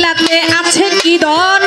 লাগলে আছে কি দর?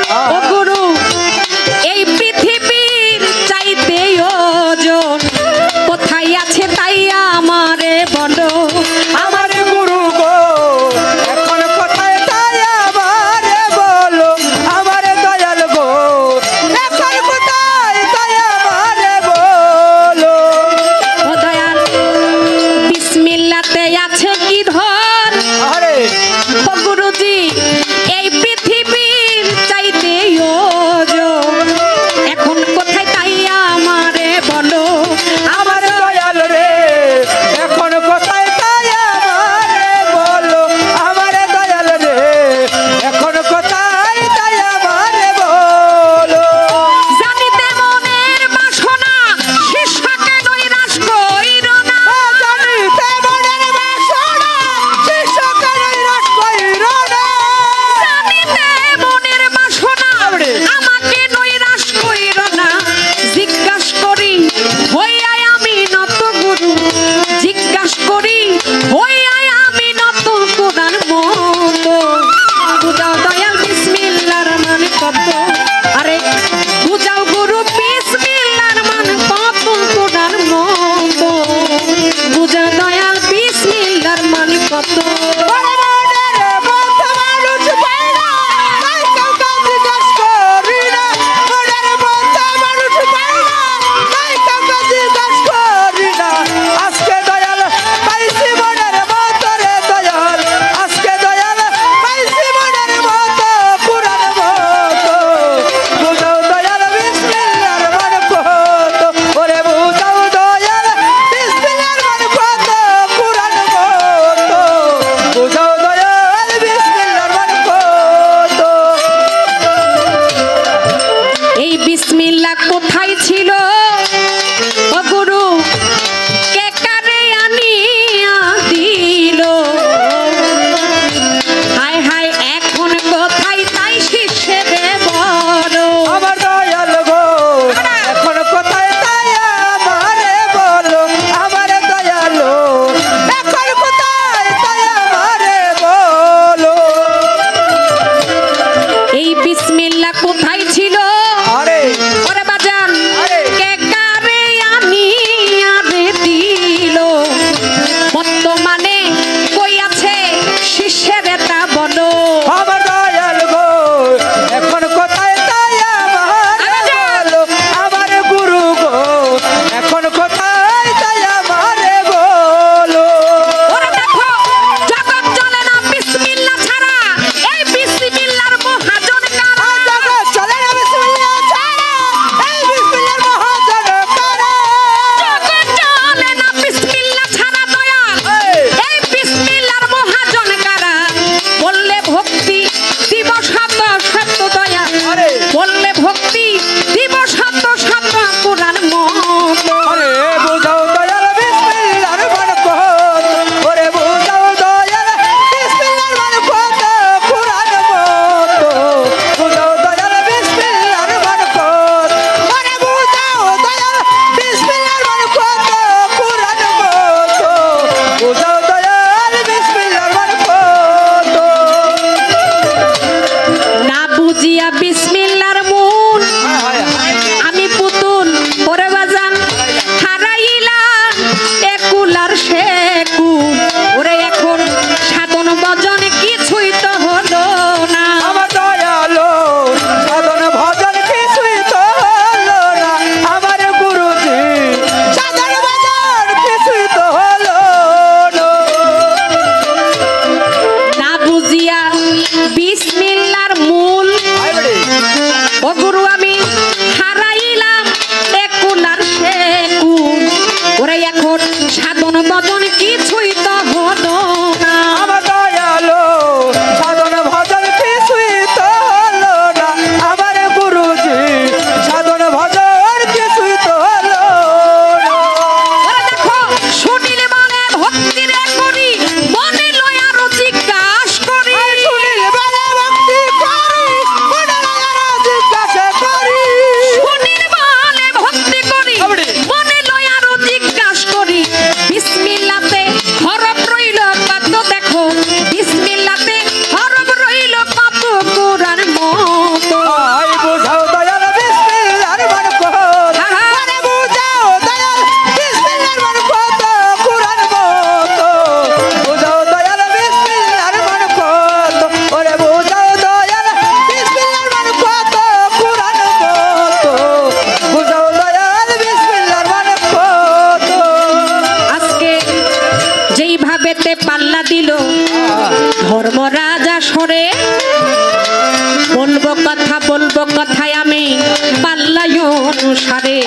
অনুসারে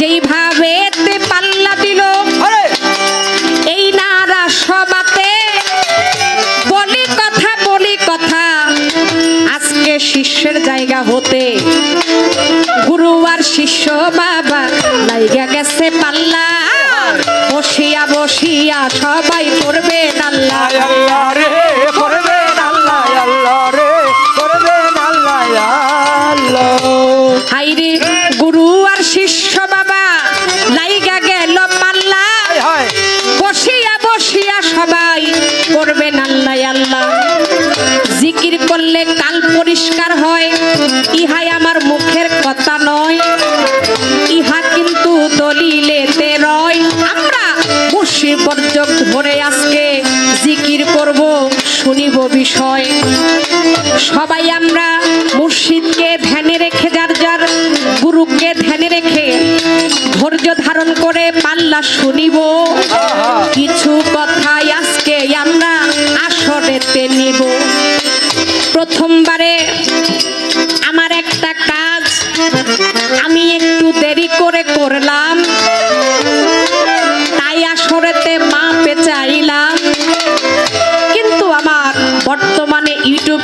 যেইভাবেতে পাল্লা দিল এই নারা সবাতে বলি কথা বলি কথা আজকে শিষ্যের জায়গা হতে। গুরু আর শিষ্য বাবা লাইগা গেছে পাল্লা। বসিয়া বসিয়া সবাই বিষয়। সবাই আমরা মুর্শিদকে ধ্যানে রেখে যার যার, গুরুকে ধ্যানে রেখে ধৈর্য ধারণ করে পাল্লা শুনিব।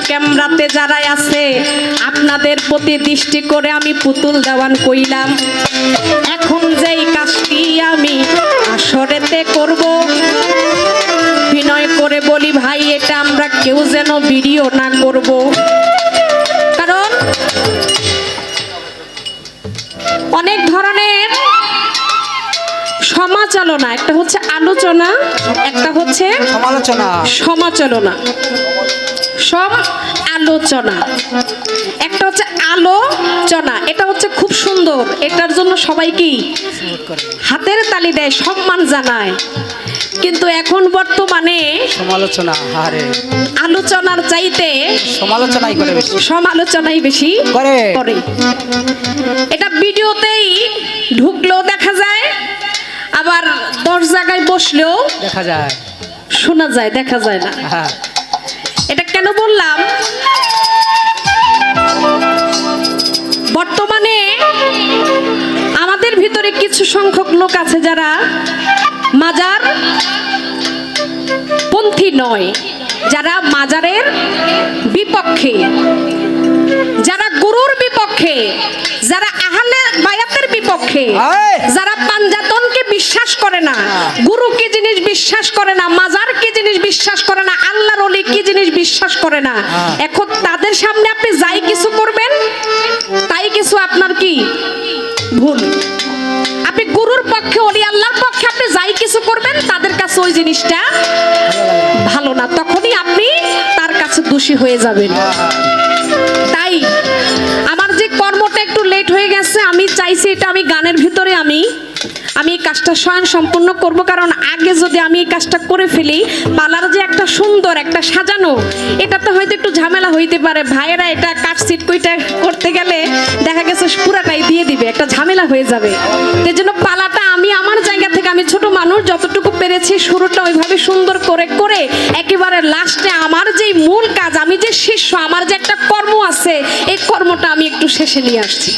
ক্যামেরাতে যারা আছে আপনাদের প্রতি দৃষ্টি করে আমি পুতুল দেওয়ান কইলাম। এখন যেই কাজটি আমি আসরেতে করব বিনয় করে বলি ভাই এটা আমরা কেউ যেন ভিডিও না করব। কারণ অনেক ধরনের সমাচালনা একটা হচ্ছে আলোচনা একটা হচ্ছে সমালোচনা। সমাচলনা সম আলোচনা। একটা হচ্ছে আলোচনা এটা হচ্ছে খুব সুন্দর এটার জন্য সবাই কি হাতের তালি দেয় সম্মান জানায়। কিন্তু এখন বর্তমানে সমালোচনা হারে আলোচনার চাইতে সমালোচনাই করে বেশি। সমালোচনাই বেশি করে। করে। এটা ভিডিওতেই ঢুকলেও দেখা যায় আবার দশ জায়গায় বসলেও দেখা যায়। শোনা যায় দেখা যায় না। হ্যাঁ। এটা কেন বললাম? বর্তমানে আমাদের ভিতরে কিছু সংখ্যক লোক আছে যারা মাজার পন্থী নয়, যারা মাজারের বিপক্ষে, যারা গুরুর বিপক্ষে, যারা আহলে বায়াতের বিপক্ষে। বিশ্বাস করে না। গুরু কি জিনিস বিশ্বাস করে না? মাজার কি জিনিস বিশ্বাস করে না? আল্লাহর অলি কি জিনিস বিশ্বাস করে না? হ্যাঁ। এখন তাদের সামনে আপনি যাই কিছু করবেন তাই কিছু আপনার কি? ভুল। আপনি গুরুর পক্ষে অলি আল্লাহর পক্ষে আপনি যাই কিছু করবেন তাদের কাছে ওই জিনিসটা ভালো না। তখনই আপনি তার কাছে দোষী হয়ে যাবেন। তাই আমার যে কর্মটা একটু লেট হয়ে গেছে আমি চাইছি এটা আমি গানের ভিতরে আমি আমি এই কাজটা স্বয়ং সম্পূর্ণ করব, কারণ আগে যদি আমি এই কাজটা করে ফেলি, পালার যে একটা সুন্দর, একটা সাজানো এটাতে হয়তো একটু ঝামেলা হইতে পারে। ভাইয়েরা এটা কাট সিট কইটা করতে গেলে দেখা গেছে পুরাটাই দিয়ে দিবে, একটা ঝামেলা হয়ে যাবে। এই জন্য পালাটা আমি আমার জায়গা থেকে, আমি ছোট মানুষ, যতটুকু পেরেছি শুরুটা ওইভাবে সুন্দর করে করে একেবারে লাস্টে আমার যেই মূল কাজ, আমি যে শিষ্য, আমার যে একটা কর্ম আছে, এই কর্মটা আমি একটু শেষে নিয়ে আসছি।